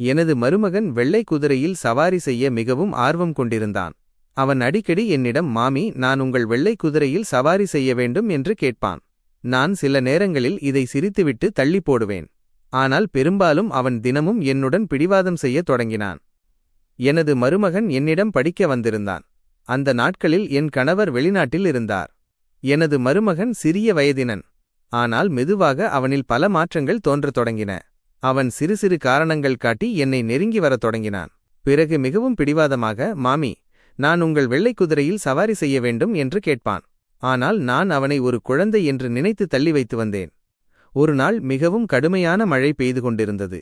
எனது மருமகன் வெள்ளை குதிரையில் சவாரி செய்ய மிகவும் ஆர்வம் கொண்டிருந்தான். அவன் அடிக்கடி என்னிடம் மாமி நான் உங்கள் வெள்ளை குதிரையில் சவாரி செய்ய வேண்டும் என்று கேட்பான். நான் சில நேரங்களில் இதை சிரித்துவிட்டு தள்ளி போடுவேன். ஆனால் பெரும்பாலும் அவன் தினமும் என்னுடன் பிடிவாதம் செய்யத் தொடங்கினான். எனது மருமகன் என்னிடம் படிக்க வந்திருந்தான். அந்த நாட்களில் என் கணவர் வெளிநாட்டில் இருந்தார். எனது மருமகன் சிறிய வயதினன். ஆனால் மெதுவாக அவனில் பல மாற்றங்கள் தோன்றத் தொடங்கின. அவன் சிறு சிறு காரணங்கள் காட்டி என்னை நெருங்கி வரத் தொடங்கினான். பிறகு மிகவும் பிடிவாதமாக மாமி நான் உங்கள் வெள்ளை குதிரையில் சவாரி செய்ய வேண்டும் என்று கேட்பான். ஆனால் நான் அவனை ஒரு குழந்தை என்று நினைத்து தள்ளி வைத்து வந்தேன். ஒரு நாள் மிகவும் கடுமையான மழை பெய்து கொண்டிருந்தது.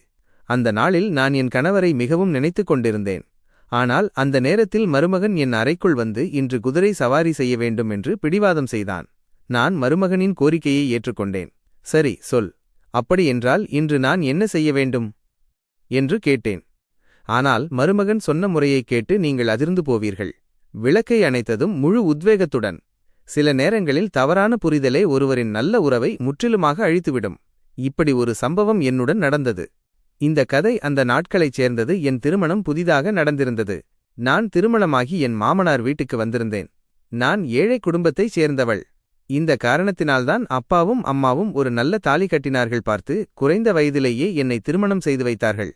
அந்த நாளில் நான் என் கணவரை மிகவும் நினைத்துக் கொண்டிருந்தேன். ஆனால் அந்த நேரத்தில் மருமகன் என் அறைக்குள் வந்து இன்று குதிரை சவாரி செய்ய வேண்டும் என்று பிடிவாதம் செய்தான். நான் மருமகனின் கோரிக்கையை ஏற்றுக்கொண்டேன். சரி சொல். அப்படியென்றால் இன்று நான் என்ன செய்ய வேண்டும்? என்று கேட்டேன். ஆனால் மருமகன் சொன்ன முறையைக் கேட்டு நீங்கள் அதிர்ந்து போவீர்கள். விளக்கை அணைத்ததும் முழு உத்வேகத்துடன். சில நேரங்களில் தவறான புரிதலே ஒருவரின் நல்ல உறவை முற்றிலுமாக அழித்துவிடும். இப்படி ஒரு சம்பவம் என்னுடன் நடந்தது. இந்த கதை அந்த நாட்களைச் சேர்ந்தது என் திருமணம் புதிதாக நடந்திருந்தது. நான் திருமணமாகி என் மாமனார் வீட்டுக்கு வந்திருந்தேன். நான் ஏழை குடும்பத்தைச் சேர்ந்தவள். இந்த காரணத்தினால்தான் அப்பாவும் அம்மாவும் ஒரு நல்ல தாலி கட்டினார்கள் பார்த்து குறைந்த வயதிலேயே என்னை திருமணம் செய்து வைத்தார்கள்.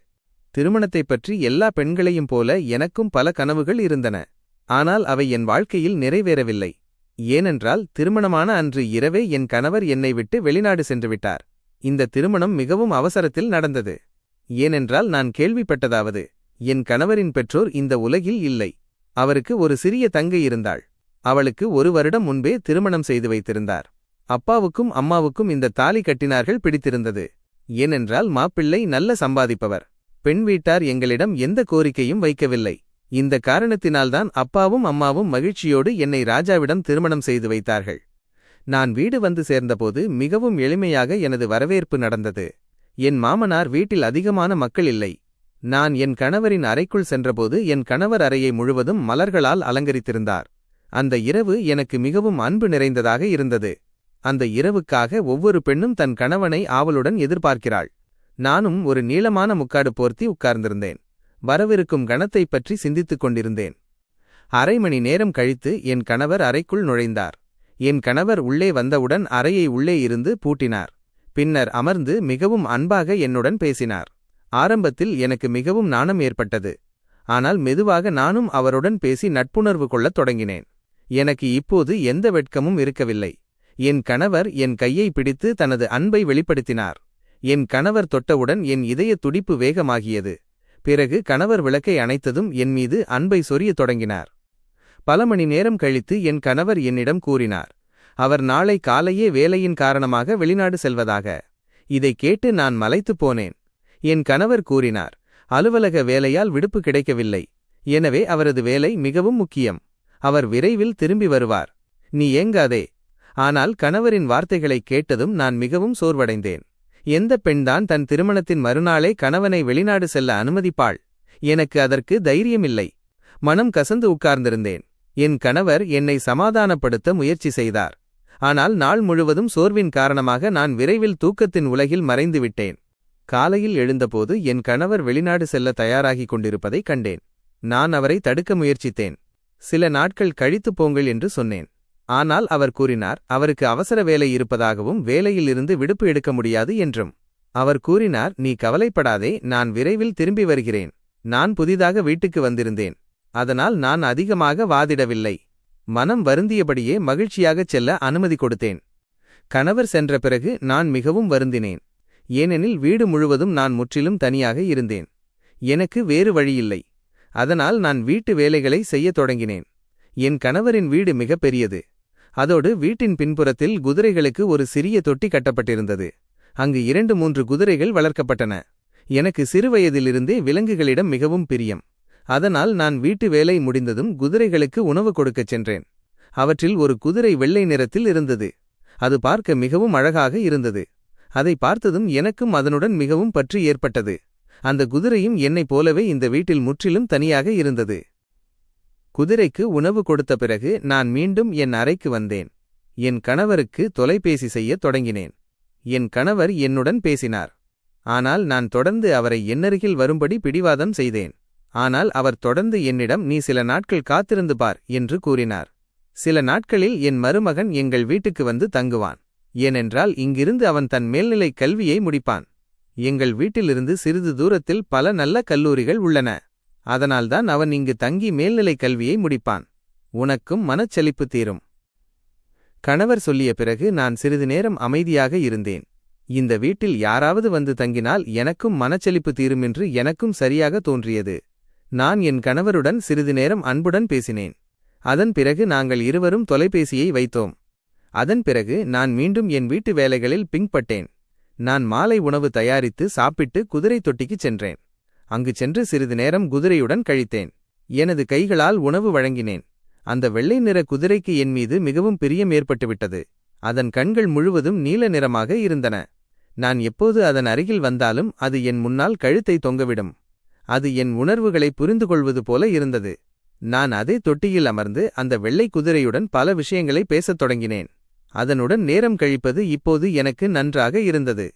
திருமணத்தைப் பற்றி எல்லா பெண்களையும் போல எனக்கும் பல கனவுகள் இருந்தன. ஆனால் அவை என் வாழ்க்கையில் நிறைவேறவில்லை. ஏனென்றால் திருமணமான அன்று இரவே என் கணவர் என்னை விட்டு வெளிநாடு சென்றுவிட்டார் இந்த திருமணம் மிகவும் அவசரத்தில் நடந்தது. ஏனென்றால் நான் கேள்விப்பட்டதாவது என் கணவரின் பெற்றோர் இந்த உலகில் இல்லை. அவருக்கு ஒரு சிறிய தங்கை இருந்தாள். அவளுக்கு ஒரு வருடம் முன்பே திருமணம் செய்து வைத்திருந்தார். அப்பாவுக்கும் அம்மாவுக்கும் இந்த தாலி கட்டினார்கள் பிடித்திருந்தது. ஏனென்றால் மாப்பிள்ளை நல்ல சம்பாதிப்பவர். பெண் வீட்டார் எங்களிடம் எந்த கோரிக்கையும் வைக்கவில்லை. இந்த காரணத்தினால்தான் அப்பாவும் அம்மாவும் மகிழ்ச்சியோடு என்னை ராஜாவிடம் திருமணம் செய்து வைத்தார்கள். நான் வீடு வந்து சேர்ந்தபோது மிகவும் எளிமையாக எனது வரவேற்பு நடந்தது. என் மாமனார் வீட்டில் அதிகமான மக்கள் இல்லை. நான் என் கணவரின் அறைக்குள் சென்றபோது என் கணவர் அறையை முழுவதும் மலர்களால் அலங்கரித்திருந்தார். அந்த இரவு எனக்கு மிகவும் அன்பு நிறைந்ததாக இருந்தது. அந்த இரவுக்காக ஒவ்வொரு பெண்ணும் தன் கணவனை ஆவலுடன் எதிர்பார்க்கிறாள். நானும் ஒரு நீளமான முக்காடு போர்த்தி உட்கார்ந்திருந்தேன். வரவிருக்கும் கணத்தைப் பற்றி சிந்தித்துக் கொண்டிருந்தேன். அரை மணி நேரம் கழித்து என் கணவர் அறைக்குள் நுழைந்தார். என் கணவர் உள்ளே வந்தவுடன் அறையை உள்ளே இருந்து பூட்டினார். பின்னர் அமர்ந்து மிகவும் அன்பாக என்னுடன் பேசினார். ஆரம்பத்தில் எனக்கு மிகவும் நாணம் ஏற்பட்டது. ஆனால் மெதுவாக நானும் அவருடன் பேசி நட்புணர்வு கொள்ளத் தொடங்கினேன். எனக்கு இப்போது எந்த வெட்கமும் இருக்கவில்லை. என் கணவர் என் கையை பிடித்து தனது அன்பை வெளிப்படுத்தினார். என் கணவர் தொட்டவுடன் என் இதய துடிப்பு வேகமாகியது. பிறகு கணவர் விளக்கை அணைத்ததும் என் மீது அன்பை சொரியத் தொடங்கினார். பல மணி நேரம் கழித்து என் கணவர் என்னிடம் கூறினார். அவர் நாளை காலையே வேலையின் காரணமாக வெளிநாடு செல்வதாக. இதை கேட்டு நான் மலைத்துப் போனேன். என் கணவர் கூறினார் அலுவலக வேலையால் விடுப்பு கிடைக்கவில்லை. எனவே அவரது வேலை மிகவும் முக்கியம். அவர் விரைவில் திரும்பி வருவார். நீ ஏங்காதே. ஆனால் கணவரின் வார்த்தைகளைக் கேட்டதும் நான் மிகவும் சோர்வடைந்தேன். எந்த பெண்தான் தன் திருமணத்தின் மறுநாளே கணவனை வெளிநாடு செல்ல அனுமதிப்பாள்? எனக்கு அதற்கு தைரியமில்லை. மனம் கசந்து உட்கார்ந்திருந்தேன். என் கணவர் என்னை சமாதானப்படுத்த முயற்சி செய்தார். ஆனால் நாள் முழுவதும் சோர்வின் காரணமாக நான் விரைவில் தூக்கத்தின் உலகில் மறைந்துவிட்டேன் காலையில் எழுந்தபோது என் கணவர் வெளிநாடு செல்ல தயாராகிக் கொண்டிருப்பதைக் கண்டேன். நான் அவரை தடுக்க முயற்சித்தேன். சில நாட்கள் கழித்துப் போங்கள் என்று சொன்னேன். ஆனால் அவர் கூறினார் அவருக்கு அவசர வேலை இருப்பதாகவும் வேலையிலிருந்து விடுப்பு எடுக்க முடியாது என்றும். அவர் கூறினார் நீ கவலைப்படாதே நான் விரைவில் திரும்பி வருகிறேன். நான் புதிதாக வீட்டுக்கு வந்திருந்தேன். அதனால் நான் அதிகமாக வாதிடவில்லை. மனம் வருந்தியபடியே மகிழ்ச்சியாகச் செல்ல அனுமதி கொடுத்தேன். கணவர் சென்ற பிறகு நான் மிகவும் வருந்தினேன். ஏனெனில் வீடு முழுவதும் நான் முற்றிலும் தனியாக இருந்தேன். எனக்கு வேறு வழியில்லை. அதனால் நான் வீட்டு வேலைகளை செய்யத் தொடங்கினேன். என் கணவரின் வீடு மிகப் பெரியது. அதோடு வீட்டின் பின்புறத்தில் குதிரைகளுக்கு ஒரு சிறிய தொட்டி கட்டப்பட்டிருந்தது. அங்கு இரண்டு மூன்று குதிரைகள் வளர்க்கப்பட்டன. எனக்கு சிறுவயதிலிருந்தே விலங்குகளிடம் மிகவும் பிரியம். அதனால் நான் வீட்டு வேலை முடிந்ததும் குதிரைகளுக்கு உணவு கொடுக்கச் சென்றேன். அவற்றில் ஒரு குதிரை வெள்ளை நிறத்தில் இருந்தது. அது பார்க்க மிகவும் அழகாக இருந்தது. அதை பார்த்ததும் எனக்கும் அதனுடன் மிகவும் பற்று ஏற்பட்டது. அந்த குதிரையும் என்னைப் போலவே இந்த வீட்டில் முற்றிலும் தனியாக இருந்தது. குதிரைக்கு உணவு கொடுத்த பிறகு நான் மீண்டும் என் அறைக்கு வந்தேன். என் கணவருக்கு தொலைபேசி செய்யத் தொடங்கினேன். என் கணவர் என்னுடன் பேசினார். ஆனால் நான் தொடர்ந்து அவரை என்னருகில் வரும்படி பிடிவாதம் செய்தேன். ஆனால் அவர் தொடர்ந்து என்னிடம் நீ சில நாட்கள் காத்திருந்து பார் என்று கூறினார். சில நாட்களில் என் மருமகன் எங்கள் வீட்டுக்கு வந்து தங்குவான். ஏனென்றால் இங்கிருந்து அவன் தன் மேல்நிலைக் கல்வியை முடிப்பான். எங்கள் வீட்டிலிருந்து சிறிது தூரத்தில் பல நல்ல கல்லூரிகள் உள்ளன. அதனால்தான் அவன் இங்கு தங்கி மேல்நிலைக் கல்வியை முடிப்பான். உனக்கும் மனச்சலிப்பு தீரும். கணவர் சொல்லிய பிறகு நான் சிறிது நேரம் அமைதியாக இருந்தேன். இந்த வீட்டில் யாராவது வந்து தங்கினால் எனக்கும் மனச்சலிப்பு தீரும் என்று எனக்கும் சரியாக தோன்றியது. நான் என் கணவருடன் சிறிது நேரம் அன்புடன் பேசினேன். அதன் பிறகு நாங்கள் இருவரும் தொலைபேசியை வைத்தோம். அதன் பிறகு நான் மீண்டும் என் வீட்டு வேலைகளில் பிங்பட்டேன் நான் மாலை உணவு தயாரித்து சாப்பிட்டு குதிரை தொட்டிக்குச் சென்றேன். அங்கு சென்று சிறிது நேரம் குதிரையுடன் கழித்தேன். எனது கைகளால் உணவு வழங்கினேன். அந்த வெள்ளை நிற குதிரைக்கு என் மீது மிகவும் பிரியம் ஏற்பட்டுவிட்டது. அதன் கண்கள் முழுவதும் நீல நிறமாக இருந்தன. நான் எப்போது அதன் அருகில் வந்தாலும் அது என் முன்னால் கழுத்தை தொங்கவிடும். அது என் உணர்வுகளை புரிந்து கொள்வது போல இருந்தது. நான் அதே தொட்டியில் அமர்ந்து அந்த வெள்ளை குதிரையுடன் பல விஷயங்களை பேசத் தொடங்கினேன். அதனுடன் நேரம் கழிப்பது இப்போது எனக்கு நன்றாக இருந்தது.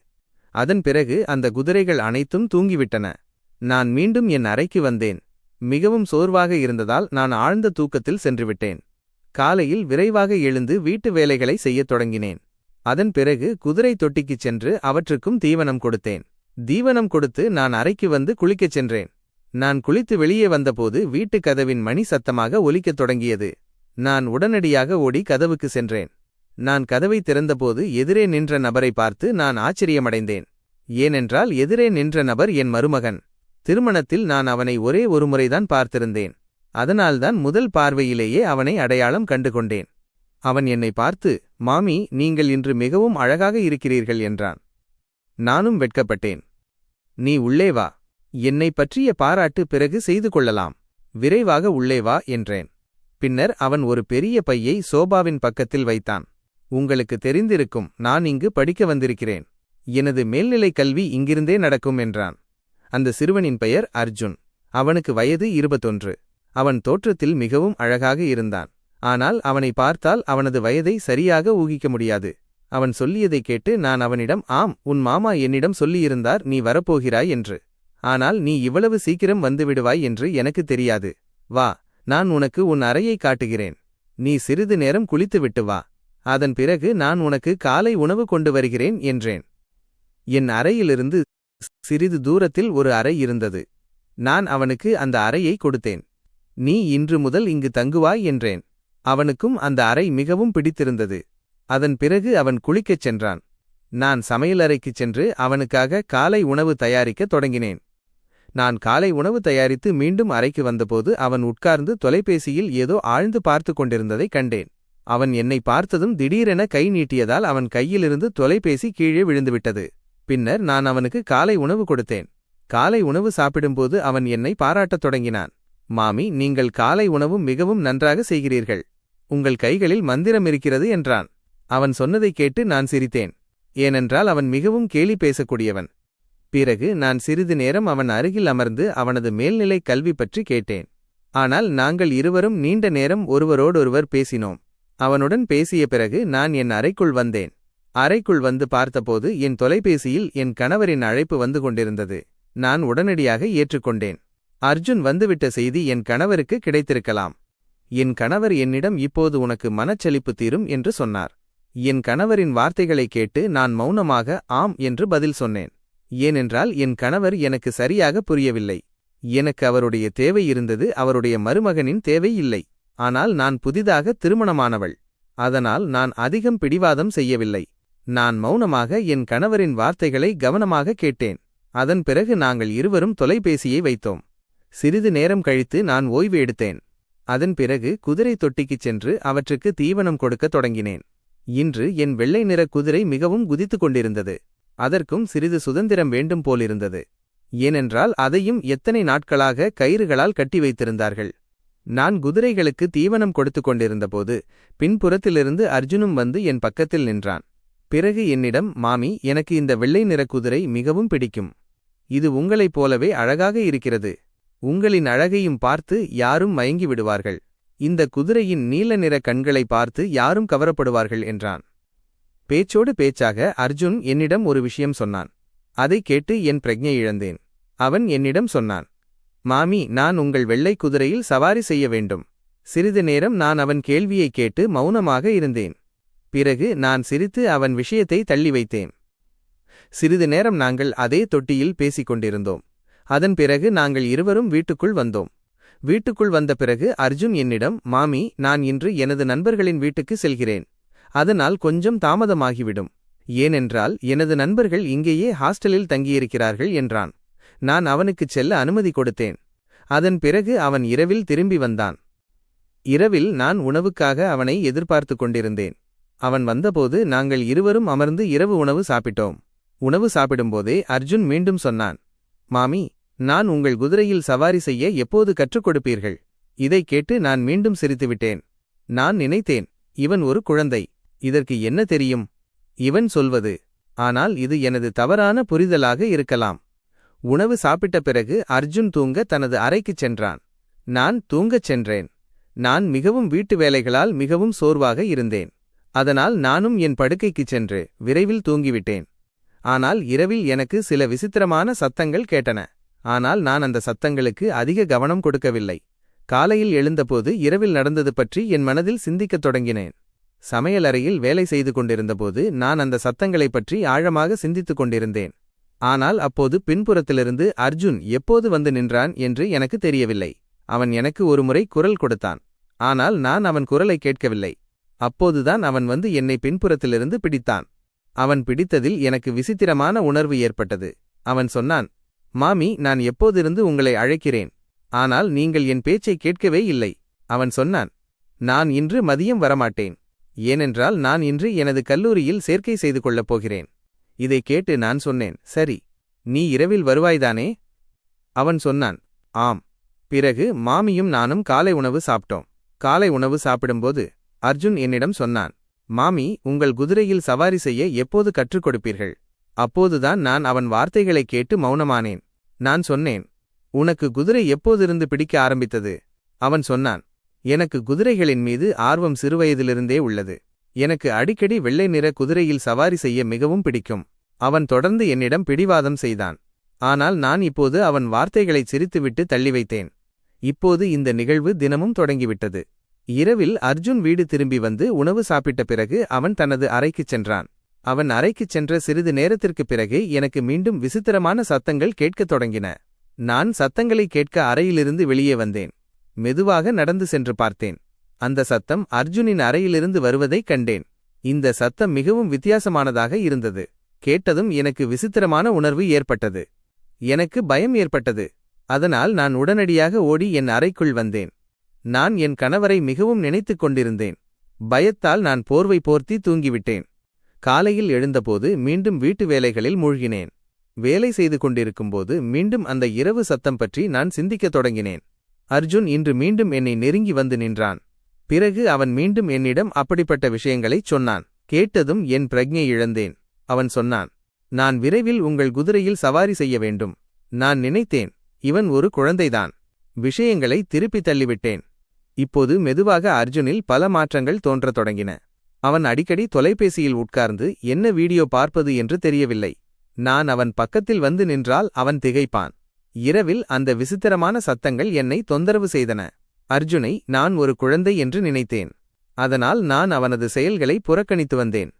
அதன் பிறகு அந்த குதிரைகள் அனைத்தும் தூங்கிவிட்டன. நான் மீண்டும் என் அறைக்கு வந்தேன். மிகவும் சோர்வாக இருந்ததால் நான் ஆழ்ந்த தூக்கத்தில் சென்றுவிட்டேன். காலையில் விரைவாக எழுந்து வீட்டு வேலைகளை செய்யத் தொடங்கினேன். அதன் பிறகு குதிரை தொட்டிக்குச் சென்று அவற்றுக்கும் தீவனம் கொடுத்தேன். தீவனம் கொடுத்து நான் அறைக்கு வந்து குளிக்கச் சென்றேன். நான் குளித்து வெளியே வந்தபோது வீட்டுக் கதவின் மணி சத்தமாக ஒலிக்கத் தொடங்கியது. நான் உடனடியாக ஓடி கதவுக்கு சென்றேன். நான் கதவை திறந்தபோது எதிரே நின்ற நபரை பார்த்து நான் ஆச்சரியமடைந்தேன். ஏனென்றால் எதிரே நின்ற நபர் என் மருமகன். திருமணத்தில் நான் அவனை ஒரே ஒருமுறைதான் பார்த்திருந்தேன். அதனால்தான் முதல் பார்வையிலேயே அவனை அடையாளம் கண்டுகொண்டேன். அவன் என்னை பார்த்து மாமி நீங்கள் இன்று மிகவும் அழகாக இருக்கிறீர்கள் என்றான். நானும் வெட்கப்பட்டேன். நீ உள்ளே வா. என்னை பற்றிய பாராட்டு பிறகு செய்து கொள்ளலாம். விரைவாக உள்ளே வா என்றேன். பின்னர் அவன் ஒரு பெரிய பையை சோபாவின் பக்கத்தில் வைத்தான். உங்களுக்கு தெரிந்திருக்கும் நான் இங்கு படிக்க வந்திருக்கிறேன். எனது மேல்நிலைக் கல்வி இங்கிருந்தே நடக்கும் என்றான். அந்த சிறுவனின் பெயர் அர்ஜுன். அவனுக்கு வயது இருபத்தொன்று. அவன் தோற்றத்தில் மிகவும் அழகாக இருந்தான். ஆனால் அவனை பார்த்தால் அவனது வயதை சரியாக ஊகிக்க முடியாது. அவன் சொல்லியதைக் கேட்டு நான் அவனிடம் ஆம் உன் மாமா என்னிடம் சொல்லியிருந்தார் நீ வரப்போகிறாய் என்று. ஆனால் நீ இவ்வளவு சீக்கிரம் வந்துவிடுவாய் என்று எனக்கு தெரியாது. வா நான் உனக்கு உன் அறையை காட்டுகிறேன். நீ சிறிது நேரம் குளித்துவிட்டு வா. அதன் பிறகு நான் உனக்கு காலை உணவு கொண்டு வருகிறேன் என்றேன். என் அறையிலிருந்து சிறிது தூரத்தில் ஒரு அறை இருந்தது. நான் அவனுக்கு அந்த அறையை கொடுத்தேன். நீ இன்று முதல் இங்கு தங்குவாய் என்றேன். அவனுக்கும் அந்த அறை மிகவும் பிடித்திருந்தது. அதன் பிறகு அவன் குளிக்கச் சென்றான். நான் சமையலறைக்குச் சென்று அவனுக்காக காலை உணவு தயாரிக்கத் தொடங்கினேன். நான் காலை உணவு தயாரித்து மீண்டும் அறைக்கு வந்தபோது அவன் உட்கார்ந்து தொலைபேசியில் ஏதோ ஆழ்ந்து பார்த்து கொண்டிருந்ததைக் கண்டேன். அவன் என்னை பார்த்ததும் திடீரென கை நீட்டியதால் அவன் கையிலிருந்து தொலைபேசி கீழே விழுந்துவிட்டது. பின்னர் நான் அவனுக்கு காலை உணவு கொடுத்தேன். காலை உணவு சாப்பிடும்போது அவன் என்னை பாராட்டத் தொடங்கினான். மாமி நீங்கள் காலை உணவும் மிகவும் நன்றாக செய்கிறீர்கள். உங்கள் கைகளில் மந்திரம் இருக்கிறது என்றான். அவன் சொன்னதைக் கேட்டு நான் சிரித்தேன். ஏனென்றால் அவன் மிகவும் கேலி பேசக்கூடியவன். பிறகு நான் சிறிது நேரம் அவன் அருகில் அமர்ந்து அவனது மேல்நிலை கல்வி பற்றி கேட்டேன். ஆனால் நாங்கள் இருவரும் நீண்ட நேரம் ஒருவரோடொருவர் பேசினோம். அவனுடன் பேசிய பிறகு நான் என் அறைக்குள் வந்தேன். அறைக்குள் வந்து பார்த்தபோது என் தொலைபேசியில் என் கணவரின் அழைப்பு வந்து கொண்டிருந்தது. நான் உடனடியாக ஏற்றுக்கொண்டேன். அர்ஜுன் வந்துவிட்ட செய்தி என் கணவருக்கு கிடைத்திருக்கலாம். என் கணவர் என்னிடம் இப்போது உனக்கு மனச்சலிப்பு தீரும் என்று சொன்னார். என் கணவரின் வார்த்தைகளைக் கேட்டு நான் மௌனமாக ஆம் என்று பதில் சொன்னேன். ஏனென்றால் என் கணவர் எனக்கு சரியாக புரியவில்லை. எனக்கு அவருடைய தேவை இருந்தது அவருடைய மருமகனின் தேவை இல்லை. ஆனால் நான் புதிதாக திருமணமானவள். அதனால் நான் அதிகம் பிடிவாதம் செய்யவில்லை. நான் மௌனமாக என் கணவரின் வார்த்தைகளை கவனமாக கேட்டேன். அதன் பிறகு நாங்கள் இருவரும் தொலைபேசியை வைத்தோம். சிறிது நேரம் கழித்து நான் ஓய்வு எடுத்தேன். அதன் பிறகு குதிரை தொட்டிக்குச் சென்று அவற்றுக்கு தீவனம் கொடுக்கத் தொடங்கினேன். இன்று என் வெள்ளை நிற குதிரை மிகவும் குதித்துக் கொண்டிருந்தது. அதற்கும் சிறிது சுதந்திரம் வேண்டும் போலிருந்தது. ஏனென்றால் அதையும் எத்தனை நாட்களாக கயிறுகளால் கட்டி வைத்திருந்தார்கள். நான் குதிரைகளுக்கு தீவனம் கொடுத்து கொண்டிருந்தபோது பின்புறத்திலிருந்து அர்ஜுனும் வந்து என் பக்கத்தில் நின்றான். பிறகு என்னிடம் மாமி எனக்கு இந்த வெள்ளை நிற குதிரை மிகவும் பிடிக்கும். இது உங்களைப் போலவே அழகாக இருக்கிறது. உங்களின் அழகையும் பார்த்து யாரும் மயங்கி விடுவார்கள். இந்த குதிரையின் நீல நிற கண்களை பார்த்து யாரும் கவரப்படுவார்கள் என்றான். பேச்சோடு பேச்சாக அர்ஜுன் என்னிடம் ஒரு விஷயம் சொன்னான். அதைக் கேட்டு என் பிரஜை இழந்தேன். அவன் என்னிடம் சொன்னான் மாமி நான் உங்கள் வெள்ளை குதிரையில் சவாரி செய்ய வேண்டும். சிறிது நேரம் நான் அவன் கேள்வியைக் கேட்டு மௌனமாக இருந்தேன். பிறகு நான் சிரித்து அவன் விஷயத்தை தள்ளி வைத்தேன். சிறிது நேரம் நாங்கள் அதே தொட்டியில் பேசிக் கொண்டிருந்தோம். அதன் பிறகு நாங்கள் இருவரும் வீட்டுக்குள் வந்தோம். வீட்டுக்குள் வந்த பிறகு அர்ஜுன் என்னிடம் மாமி நான் இன்று எனது நண்பர்களின் வீட்டுக்கு செல்கிறேன். அதனால் கொஞ்சம் தாமதமாகிவிடும். ஏனென்றால் எனது நண்பர்கள் இங்கேயே ஹாஸ்டலில் தங்கியிருக்கிறார்கள் என்றான். நான் அவனுக்குச் செல்ல அனுமதி கொடுத்தேன். அதன் பிறகு அவன் இரவில் திரும்பி வந்தான். இரவில் நான் உணவுக்காக அவனை எதிர்பார்த்து கொண்டிருந்தேன். அவன் வந்தபோது நாங்கள் இருவரும் அமர்ந்து இரவு உணவு சாப்பிட்டோம். உணவு சாப்பிடும்போதே அர்ஜுன் மீண்டும் சொன்னான் மாமி நான் உங்கள் குதிரையில் சவாரி செய்ய எப்போது கற்றுக் கொடுப்பீர்கள்? இதைக் கேட்டு நான் மீண்டும் சிரித்துவிட்டேன். நான் நினைத்தேன் இவன் ஒரு குழந்தை இதற்கு என்ன தெரியும்? இவன் சொல்வது ஆனால் இது எனது தவறான புரிதலாக இருக்கலாம். உணவு சாப்பிட்ட பிறகு அர்ஜுன் தூங்க தனது அறைக்குச் சென்றான். நான் தூங்கச் சென்றேன். நான் மிகவும் வீட்டு வேலைகளால் மிகவும் சோர்வாக இருந்தேன். அதனால் நானும் என் படுக்கைக்குச் சென்று விரைவில் தூங்கிவிட்டேன். ஆனால் இரவில் எனக்கு சில விசித்திரமான சத்தங்கள் கேட்டன. ஆனால் நான் அந்த சத்தங்களுக்கு அதிக கவனம் கொடுக்கவில்லை. காலையில் எழுந்தபோது இரவில் நடந்தது பற்றி என் மனதில் சிந்திக்கத் தொடங்கினேன். சமையலறையில் வேலை செய்து கொண்டிருந்தபோது நான் அந்த சத்தங்களைப் பற்றி ஆழமாக சிந்தித்துக் கொண்டிருந்தேன். ஆனால் அப்போது பின்புறத்திலிருந்து அர்ஜுன் எப்போது வந்து நின்றான் என்று எனக்கு தெரியவில்லை. அவன் எனக்கு ஒருமுறை குரல் கொடுத்தான். ஆனால் நான் அவன் குரலை கேட்கவில்லை. அப்போதுதான் அவன் வந்து என்னை பின்புறத்திலிருந்து பிடித்தான். அவன் பிடித்ததில் எனக்கு விசித்திரமான உணர்வு ஏற்பட்டது. அவன் சொன்னான் மாமி நான் எப்போதிருந்து உங்களை அழைக்கிறேன்? ஆனால் நீங்கள் என் பேச்சை கேட்கவே இல்லை. அவன் சொன்னான் நான் இன்று மதியம் வரமாட்டேன். ஏனென்றால் நான் இன்று எனது கல்லூரியில் சேர்க்கை செய்து கொள்ளப் போகிறேன். இதை கேட்டு நான் சொன்னேன் சரி நீ இரவில் வருவாய்தானே? அவன் சொன்னான் ஆம். பிறகு மாமியும் நானும் காலை உணவு சாப்பிட்டோம். காலை உணவு சாப்பிடும்போது அர்ஜுன் என்னிடம் சொன்னான் மாமி உங்கள் குதிரையில் சவாரி செய்ய எப்போது கற்றுக் கொடுப்பீர்கள்? அப்போதுதான் நான் அவன் வார்த்தைகளைக் கேட்டு மௌனமானேன். நான் சொன்னேன் உனக்கு குதிரை எப்போதிருந்து பிடிக்க ஆரம்பித்தது? அவன் சொன்னான் எனக்கு குதிரைகளின் மீது ஆர்வம் சிறுவயதிலிருந்தே உள்ளது. எனக்கு அடிக்கடி வெள்ளை நிற குதிரையில் சவாரி செய்ய மிகவும் பிடிக்கும். அவன் தொடர்ந்து என்னிடம் பிடிவாதம் செய்தான். ஆனால் நான் இப்போது அவன் வார்த்தைகளைச் சிரித்துவிட்டு தள்ளி வைத்தேன். இப்போது இந்த நிகழ்வு தினமும் தொடங்கிவிட்டது. இரவில் அர்ஜுன் வீடு திரும்பி வந்து உணவு சாப்பிட்ட பிறகு அவன் தனது அறைக்குச் சென்றான். அவன் அறைக்குச் சென்ற சிறிது நேரத்திற்குப் பிறகு எனக்கு மீண்டும் விசித்திரமான சத்தங்கள் கேட்கத் தொடங்கின. நான் சத்தங்களை கேட்க அறையிலிருந்து வெளியே வந்தேன். மெதுவாக நடந்து சென்று பார்த்தேன். அந்த சத்தம் அர்ஜுனின் அறையிலிருந்து வருவதைக் கண்டேன். இந்த சத்தம் மிகவும் வித்தியாசமானதாக இருந்தது. கேட்டதும் எனக்கு விசித்திரமான உணர்வு ஏற்பட்டது. எனக்கு பயம் ஏற்பட்டது. அதனால் நான் உடனடியாக ஓடி என் அறைக்குள் வந்தேன். நான் என் கணவரை மிகவும் நினைத்துக் கொண்டிருந்தேன். பயத்தால் நான் போர்வை போர்த்தி தூங்கிவிட்டேன். காலையில் எழுந்தபோது மீண்டும் வீட்டு வேலைகளில் மூழ்கினேன். வேலை செய்து கொண்டிருக்கும்போது மீண்டும் அந்த இரவு சத்தம் பற்றி நான் சிந்திக்கத் தொடங்கினேன். அர்ஜுன் இன்று மீண்டும் என்னை நெருங்கி வந்து நின்றான். பிறகு அவன் மீண்டும் என்னிடம் அப்படிப்பட்ட விஷயங்களைச் சொன்னான். கேட்டதும் என் பிரஜை இழந்தேன். அவன் சொன்னான் நான் விரைவில் உங்கள் குதிரையில் சவாரி செய்ய வேண்டும். நான் நினைத்தேன் இவன் ஒரு குழந்தைதான். விஷயங்களை திருப்பித் தள்ளிவிட்டேன். இப்போது மெதுவாக அர்ஜுனில் பல மாற்றங்கள் தோன்றத் தொடங்கின. அவன் அடிக்கடி தொலைபேசியில் உட்கார்ந்து என்ன வீடியோ பார்ப்பது என்று தெரியவில்லை. நான் அவன் பக்கத்தில் வந்து நின்றால் அவன் திகைப்பான். இரவில் அந்த விசித்திரமான சத்தங்கள் என்னை தொந்தரவு செய்தன. அர்ஜுனை நான் ஒரு குழந்தை என்று நினைத்தேன். அதனால் நான் அவனது செயல்களை புறக்கணித்து வந்தேன்.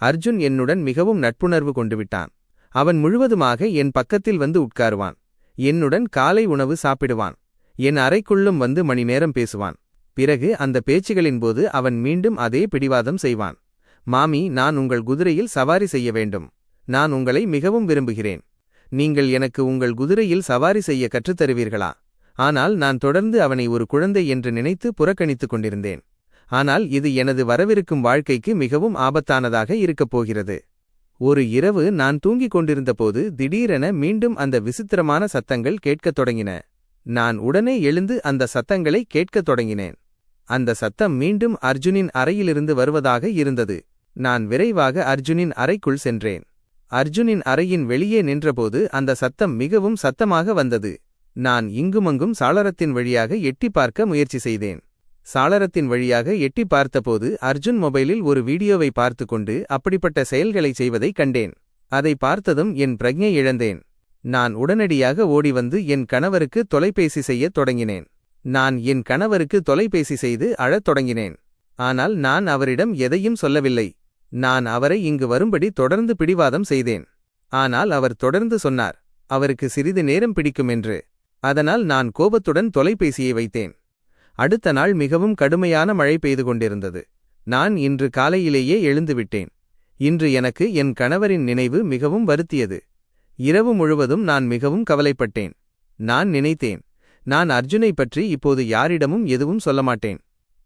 அர்ஜுன் என்னுடன் மிகவும் நட்புணர்வு கொண்டுவிட்டான் அவன் முழுவதுமாக என் பக்கத்தில் வந்து உட்காருவான். என்னுடன் காலை உணவு சாப்பிடுவான். என் அறைக்குள்ளும் வந்து மணி நேரம் பேசுவான். பிறகு அந்த பேச்சுகளின் போது அவன் மீண்டும் அதே பிடிவாதம் செய்வான். மாமி நான் உங்கள் குதிரையில் சவாரி செய்ய வேண்டும். நான் உங்களை மிகவும் விரும்புகிறேன். நீங்கள் எனக்கு உங்கள் குதிரையில் சவாரி செய்ய கற்றுத்தருவீர்களா? ஆனால் நான் தொடர்ந்து அவனை ஒரு குழந்தை என்று நினைத்து புறக்கணித்துக் கொண்டிருந்தேன். ஆனால் இது எனது வரவிருக்கும் வாழ்க்கைக்கு மிகவும் ஆபத்தானதாக இருக்கப் போகிறது. ஒரு இரவு நான் தூங்கிக் கொண்டிருந்தபோது திடீரென மீண்டும் அந்த விசித்திரமான சத்தங்கள் கேட்கத் தொடங்கின. நான் உடனே எழுந்து அந்த சத்தங்களை கேட்கத் தொடங்கினேன். அந்த சத்தம் மீண்டும் அர்ஜுனின் அறையிலிருந்து வருவதாக இருந்தது. நான் விரைவாக அர்ஜுனின் அறைக்குள் சென்றேன். அர்ஜுனின் அறையின் வெளியே நின்றபோது அந்த சத்தம் மிகவும் சத்தமாக வந்தது. நான் இங்குமங்கும் சாளரத்தின் வழியாக எட்டி பார்க்க முயற்சி செய்தேன். சாளரத்தின் வழியாக எட்டி பார்த்தபோது அர்ஜுன் மொபைலில் ஒரு வீடியோவை பார்த்து கொண்டு அப்படிப்பட்ட செயல்களை செய்வதைக் கண்டேன். அதை பார்த்ததும் என் பிரக்ஞை இழந்தேன். நான் உடனடியாக ஓடி வந்து என் கணவருக்கு தொலைபேசி செய்யத் தொடங்கினேன். நான் என் கணவருக்கு தொலைபேசி செய்து அழத் தொடங்கினேன். ஆனால் நான் அவரிடம் எதையும் சொல்லவில்லை. நான் அவரை இங்கு வரும்படி தொடர்ந்து பிடிவாதம் செய்தேன். ஆனால் அவர் தொடர்ந்து சொன்னார் அவருக்கு சிறிது நேரம் பிடிக்கும் என்று. அதனால் நான் கோபத்துடன் தொலைபேசியை வைத்தேன். அடுத்த நாள் மிகவும் கடுமையான மழை பெய்து கொண்டிருந்தது. நான் இன்று காலையிலேயே எழுந்துவிட்டேன் இன்று எனக்கு என் கணவரின் நினைவு மிகவும் வருத்தியது. இரவு முழுவதும் நான் மிகவும் கவலைப்பட்டேன். நான் நினைத்தேன் நான் அர்ஜுனை பற்றி இப்போது யாரிடமும் எதுவும் சொல்ல மாட்டேன்.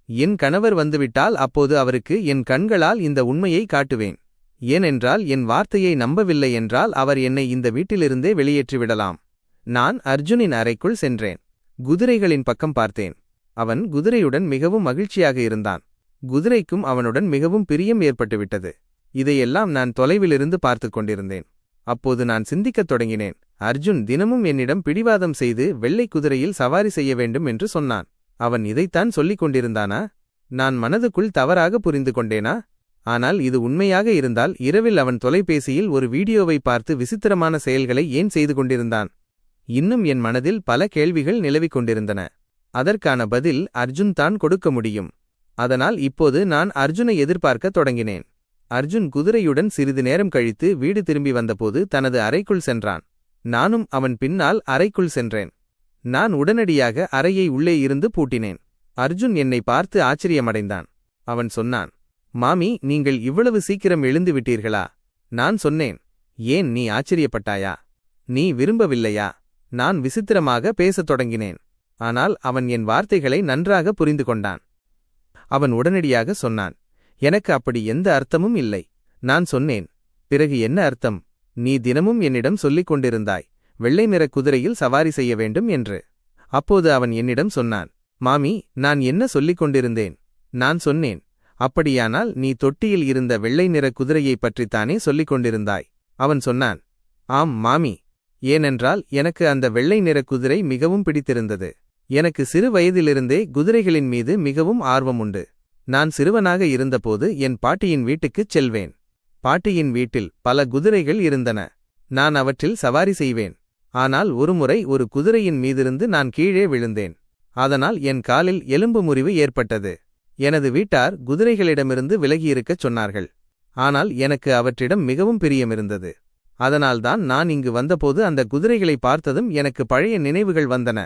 என் கணவர் வந்துவிட்டால் அப்போது அவருக்கு என் கண்களால் இந்த உண்மையை காட்டுவேன். ஏனென்றால் என் வார்த்தையை நம்பவில்லை என்றால் அவர் என்னை இந்த வீட்டிலிருந்தே வெளியேற்றிவிடலாம். நான் அர்ஜுனின் அறைக்குள் சென்றேன். குதிரைகளின் பக்கம் பார்த்தேன். அவன் குதிரையுடன் மிகவும் மகிழ்ச்சியாக இருந்தான். குதிரைக்கும் அவனுடன் மிகவும் பிரியம் ஏற்பட்டுவிட்டது. இதையெல்லாம் நான் தொலைவிலிருந்து பார்த்துக் கொண்டிருந்தேன். அப்போது நான் சிந்திக்கத் தொடங்கினேன். அர்ஜுன் தினமும் என்னிடம் பிடிவாதம் செய்து வெள்ளை குதிரையில் சவாரி செய்ய வேண்டும் என்று சொன்னான். அவன் இதைத்தான் சொல்லிக் கொண்டிருந்தானா? நான் மனதுக்குள் தவறாக புரிந்து கொண்டேனா? ஆனால் இது உண்மையாக இருந்தால் இரவில் அவன் தொலைபேசியில் ஒரு வீடியோவை பார்த்து விசித்திரமான செயல்களை ஏன் செய்து கொண்டிருந்தான்? இன்னும் என் மனதில் பல கேள்விகள் நிலவிக் கொண்டிருந்தன. அதற்கான பதில் அர்ஜுன் தான் கொடுக்க முடியும். அதனால் இப்போது நான் அர்ஜுனை எதிர்பார்க்கத் தொடங்கினேன். அர்ஜுன் குதிரையுடன் சிறிது நேரம் கழித்து வீடு திரும்பி வந்தபோது தனது அறைக்குள் சென்றான். நானும் அவன் பின்னால் அறைக்குள் சென்றேன். நான் உடனடியாக அறையை உள்ளே இருந்து பூட்டினேன். அர்ஜுன் என்னை பார்த்து ஆச்சரியமடைந்தான். அவன் சொன்னான் மாமி நீங்கள் இவ்வளவு சீக்கிரம் எழுந்து விட்டீர்களா நான் சொன்னேன். ஏன் நீ ஆச்சரியப்பட்டாயா? நீ விரும்பவில்லையா? நான் விசித்திரமாக பேசத் தொடங்கினேன். ஆனால் அவன் என் வார்த்தைகளை நன்றாக புரிந்து கொண்டான். அவன் உடனடியாக சொன்னான் எனக்கு அப்படி எந்த அர்த்தமும் இல்லை. நான் சொன்னேன் பிறகு என்ன அர்த்தம்? நீ தினமும் என்னிடம் சொல்லிக் கொண்டிருந்தாய் வெள்ளை நிற குதிரையில் சவாரி செய்ய வேண்டும் என்று. அப்போது அவன் என்னிடம் சொன்னான் மாமி நான் என்ன சொல்லிக் கொண்டிருந்தேன்? நான் சொன்னேன் அப்படியானால் நீ தொட்டியில் இருந்த வெள்ளை நிற குதிரையைப் பற்றித்தானே சொல்லிக் கொண்டிருந்தாய்? அவன் சொன்னான் ஆம் மாமி ஏனென்றால் எனக்கு அந்த வெள்ளை நிற குதிரை மிகவும் பிடித்திருந்தது. எனக்கு சிறு வயதிலிருந்தே குதிரைகளின் மீது மிகவும் ஆர்வம் உண்டு நான் சிறுவனாக இருந்தபோது என் பாட்டியின் வீட்டுக்குச் செல்வேன். பாட்டியின் வீட்டில் பல குதிரைகள் இருந்தன. நான் அவற்றில் சவாரி செய்வேன். ஆனால் ஒருமுறை ஒரு குதிரையின் மீதிருந்து நான் கீழே விழுந்தேன். அதனால் என் காலில் எலும்பு முறிவு ஏற்பட்டது. எனது வீட்டார் குதிரைகளிடமிருந்து விலகியிருக்கச் சொன்னார்கள். ஆனால் எனக்கு அவற்றிடம் மிகவும் பிரியமிருந்தது. அதனால்தான் நான் இங்கு வந்தபோது அந்த குதிரைகளை பார்த்ததும் எனக்கு பழைய நினைவுகள் வந்தன.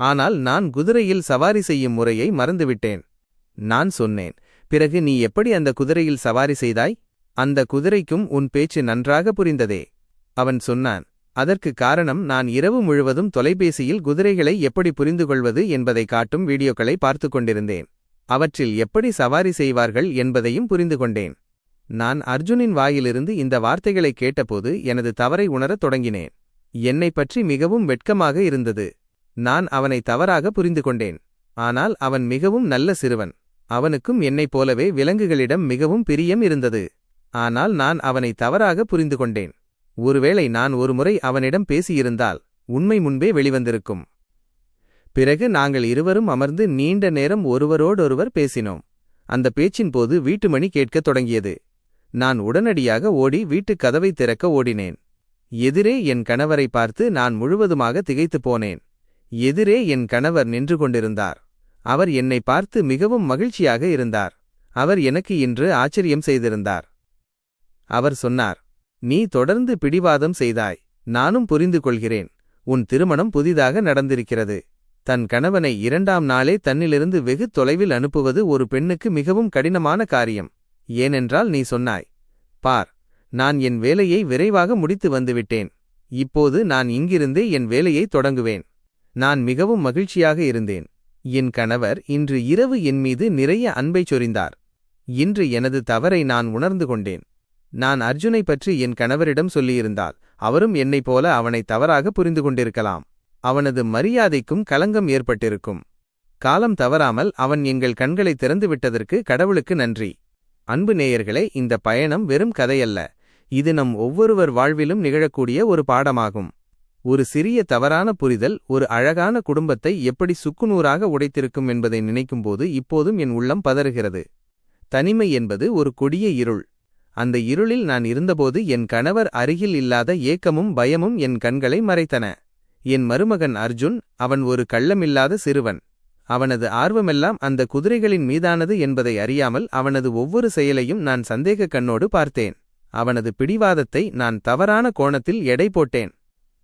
ஆனால் நான் குதிரையில் சவாரி செய்யும் முறையை மறந்துவிட்டேன். நான் சொன்னேன் பிறகு நீ எப்படி அந்த குதிரையில் சவாரி செய்தாய்? அந்த குதிரைக்கும் உன் பேச்சு நன்றாக புரிந்ததே. அவன் சொன்னான் அதற்கு காரணம் நான் இரவு முழுவதும் தொலைபேசியில் குதிரைகளை எப்படி புரிந்து கொள்வது என்பதை காட்டும் வீடியோக்களை பார்த்து கொண்டிருந்தேன். அவற்றில் எப்படி சவாரி செய்வார்கள் என்பதையும் புரிந்து கொண்டேன் நான் அர்ஜுனின் வாயிலிருந்து இந்த வார்த்தைகளை கேட்டபோது எனது தவறை உணரத் தொடங்கினேன். என்னை பற்றி மிகவும் வெட்கமாக இருந்தது. நான் அவனை தவறாக புரிந்து கொண்டேன். ஆனால் அவன் மிகவும் நல்ல சிறுவன். அவனுக்கும் என்னைப் போலவே விலங்குகளிடம் மிகவும் பிரியம் இருந்தது. ஆனால் நான் அவனை தவறாக புரிந்து கொண்டேன். ஒருவேளை நான் ஒருமுறை அவனிடம் பேசியிருந்தால் உண்மை முன்பே வெளிவந்திருக்கும். பிறகு நாங்கள் இருவரும் அமர்ந்து நீண்ட நேரம் ஒருவரோடொருவர் பேசினோம். அந்த பேச்சின் போது வீட்டு மணி கேட்கத் தொடங்கியது. நான் உடனடியாக ஓடி வீட்டுக் கதவை திறக்க ஓடினேன். எதிரே என் கணவரை பார்த்து நான் முழுவதுமாக திகைத்துப் போனேன். எதிரே என் கணவர் நின்று கொண்டிருந்தார். அவர் என்னை பார்த்து மிகவும் மகிழ்ச்சியாக இருந்தார். அவர் எனக்கு இன்று ஆச்சரியம் செய்திருந்தார். அவர் சொன்னார் நீ தொடர்ந்து பிடிவாதம் செய்தாய். நானும் புரிந்து கொள்கிறேன். உன் திருமணம் புதிதாக நடந்திருக்கிறது. தன் கணவனை இரண்டாம் நாளே தன்னிலிருந்து வெகு தொலைவில் அனுப்புவது ஒரு பெண்ணுக்கு மிகவும் கடினமான காரியம். ஏனென்றால் நீ சொன்னாய் பார் நான் என் வேலையை விரைவாக முடித்து வந்துவிட்டேன். இப்போது நான் இங்கிருந்தே என் வேலையை தொடங்குவேன். நான் மிகவும் மகிழ்ச்சியாக இருந்தேன். என் கணவர் இன்று இரவு என் மீது நிறைய அன்பைச் சொரிந்தார். இன்று எனது தவறை நான் உணர்ந்து கொண்டேன். நான் அர்ஜுனை பற்றி என் கணவரிடம் சொல்லியிருந்தால் அவரும் என்னைப் போல அவனை தவறாக புரிந்து கொண்டிருக்கலாம். அவனது மரியாதைக்கும் களங்கம் ஏற்பட்டிருக்கும். காலம் தவறாமல் அவன் எங்கள் கண்களை திறந்துவிட்டதற்கு கடவுளுக்கு நன்றி. அன்பு நேயர்களே இந்த பயணம் வெறும் கதையல்ல. இது நம் ஒவ்வொருவர் வாழ்விலும் நிகழக்கூடிய ஒரு பாடமாகும். ஒரு சிறிய தவறான புரிதல் ஒரு அழகான குடும்பத்தை எப்படி சுக்குநூறாக உடைத்திருக்கும் என்பதை நினைக்கும்போது இப்போதும் என் உள்ளம் பதறுகிறது. தனிமை என்பது ஒரு கொடிய இருள். அந்த இருளில் நான் இருந்தபோது என் கணவர் அருகில் இல்லாத ஏக்கமும் பயமும் என் கண்களை மறைத்தன. என் மருமகன் அர்ஜுன் அவன் ஒரு கள்ளமில்லாத சிறுவன். அவனது ஆர்வமெல்லாம் அந்த குதிரைகளின் மீதானது என்பதை அறியாமல் அவனது ஒவ்வொரு செயலையும் நான் சந்தேக கண்ணோடு பார்த்தேன். அவனது பிடிவாதத்தை நான் தவறான கோணத்தில் எடை போட்டேன்.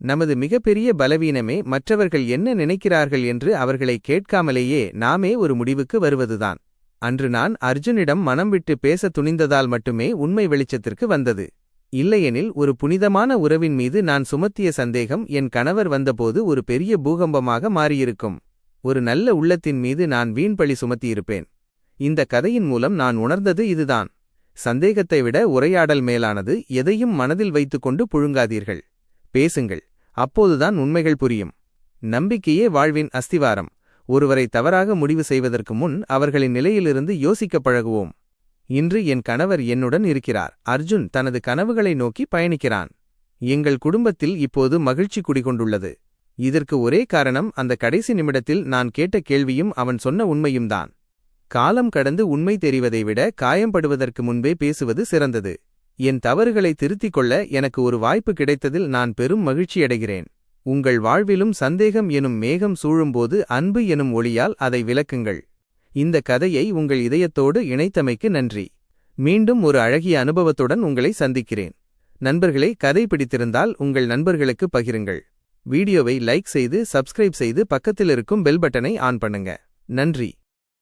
நமது மிகப்பெரிய பலவீனமே மற்றவர்கள் என்ன நினைக்கிறார்கள் என்று அவர்களை கேட்காமலேயே நாமே ஒரு முடிவுக்கு வருவதுதான். அன்று நான் அர்ஜுனிடம் மனம் விட்டு பேச துணிந்ததால் மட்டுமே உண்மை வெளிச்சத்திற்கு வந்தது. இல்லையெனில் ஒரு புனிதமான உறவின் மீது நான் சுமத்திய சந்தேகம் என் கணவர் வந்தபோது ஒரு பெரிய பூகம்பமாக மாறியிருக்கும். ஒரு நல்ல உள்ளத்தின் மீது நான் வீண்பழி சுமத்தியிருப்பேன். இந்த கதையின் மூலம் நான் உணர்ந்தது இதுதான். சந்தேகத்தை விட உரையாடல் மேலானது எதையும் மனதில் வைத்துக்கொண்டு புழுங்காதீர்கள். பேசுங்கள். அப்போதுதான் உண்மைகள் புரியும். நம்பிக்கையே வாழ்வின் அஸ்திவாரம். ஒருவரை தவறாக முடிவு செய்வதற்கு முன் அவர்களின் நிலையிலிருந்து யோசிக்கப் பழகுவோம். இன்று என் கணவர் என்னுடன் இருக்கிறார். அர்ஜுன் தனது கனவுகளை நோக்கி பயணிக்கிறான். எங்கள் குடும்பத்தில் இப்போது மகிழ்ச்சி குடிகொண்டுள்ளது. இதற்கு ஒரே காரணம் அந்த கடைசி நிமிடத்தில் நான் கேட்ட கேள்வியும் அவன் சொன்ன உண்மையும்தான் காலம் கடந்து உண்மை தெரிவதை விட காயம்படுவதற்கு முன்பே பேசுவது சிறந்தது. என் தவறுகளை திருத்திக் கொள்ள எனக்கு ஒரு வாய்ப்பு கிடைத்ததில் நான் பெரும் மகிழ்ச்சியடைகிறேன் உங்கள் வாழ்விலும் சந்தேகம் எனும் மேகம் சூழும்போது அன்பு எனும் ஒளியால் அதை விளக்குங்கள். இந்த கதையை உங்கள் இதயத்தோடு இணைத்தமைக்கு நன்றி. மீண்டும் ஒரு அழகிய அனுபவத்துடன் உங்களை சந்திக்கிறேன். நண்பர்களே கதை பிடித்திருந்தால் உங்கள் நண்பர்களுக்கு பகிருங்கள். வீடியோவை லைக் செய்து சப்ஸ்கிரைப் செய்து பக்கத்தில் இருக்கும் பெல் பட்டனை ஆன் பண்ணுங்க. நன்றி.